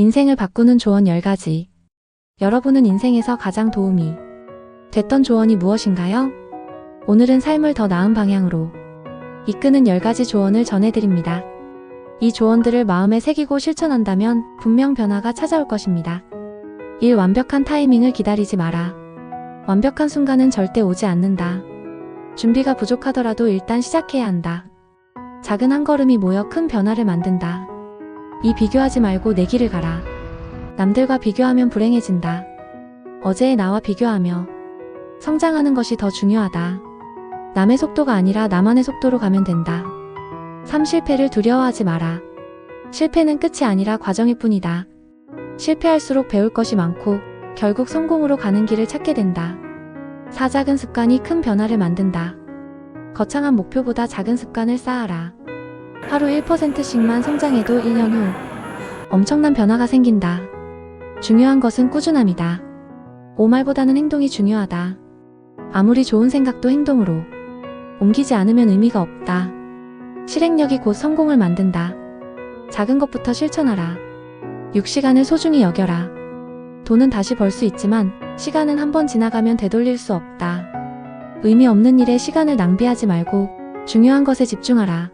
인생을 바꾸는 조언 10가지. 여러분은 인생에서 가장 도움이 됐던 조언이 무엇인가요? 오늘은 삶을 더 나은 방향으로 이끄는 10가지 조언을 전해드립니다. 이 조언들을 마음에 새기고 실천한다면 분명 변화가 찾아올 것입니다. 1. 완벽한 타이밍을 기다리지 마라. 완벽한 순간은 절대 오지 않는다. 준비가 부족하더라도 일단 시작해야 한다. 작은 한 걸음이 모여 큰 변화를 만든다. 이 비교하지 말고 내 길을 가라. 남들과 비교하면 불행해진다. 어제의 나와 비교하며 성장하는 것이 더 중요하다. 남의 속도가 아니라 나만의 속도로 가면 된다. 3. 실패를 두려워하지 마라. 실패는 끝이 아니라 과정일 뿐이다. 실패할수록 배울 것이 많고 결국 성공으로 가는 길을 찾게 된다. 4. 작은 습관이 큰 변화를 만든다. 거창한 목표보다 작은 습관을 쌓아라. 하루 1%씩만 성장해도 1년 후 엄청난 변화가 생긴다. 중요한 것은 꾸준함이다. 오말보다는 행동이 중요하다. 아무리 좋은 생각도 행동으로 옮기지 않으면 의미가 없다. 실행력이 곧 성공을 만든다. 작은 것부터 실천하라. 6시간을 소중히 여겨라. 돈은 다시 벌 수 있지만 시간은 한 번 지나가면 되돌릴 수 없다. 의미 없는 일에 시간을 낭비하지 말고 중요한 것에 집중하라.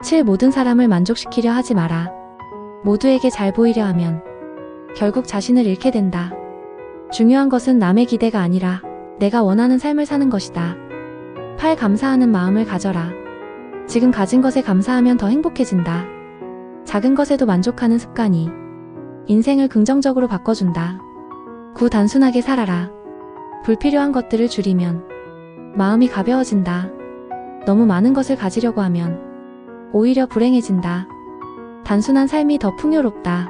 7. 모든 사람을 만족시키려 하지 마라. 모두에게 잘 보이려 하면 결국 자신을 잃게 된다. 중요한 것은 남의 기대가 아니라 내가 원하는 삶을 사는 것이다. 8. 감사하는 마음을 가져라. 지금 가진 것에 감사하면 더 행복해진다. 작은 것에도 만족하는 습관이 인생을 긍정적으로 바꿔준다. 9. 단순하게 살아라. 불필요한 것들을 줄이면 마음이 가벼워진다. 너무 많은 것을 가지려고 하면 오히려 불행해진다. 단순한 삶이 더 풍요롭다.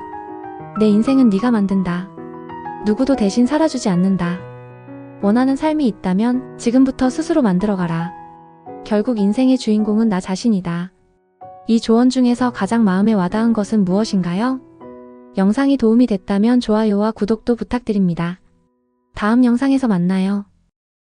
내 인생은 네가 만든다. 누구도 대신 살아주지 않는다. 원하는 삶이 있다면 지금부터 스스로 만들어가라. 결국 인생의 주인공은 나 자신이다. 이 조언 중에서 가장 마음에 와닿은 것은 무엇인가요? 영상이 도움이 됐다면 좋아요와 구독도 부탁드립니다. 다음 영상에서 만나요.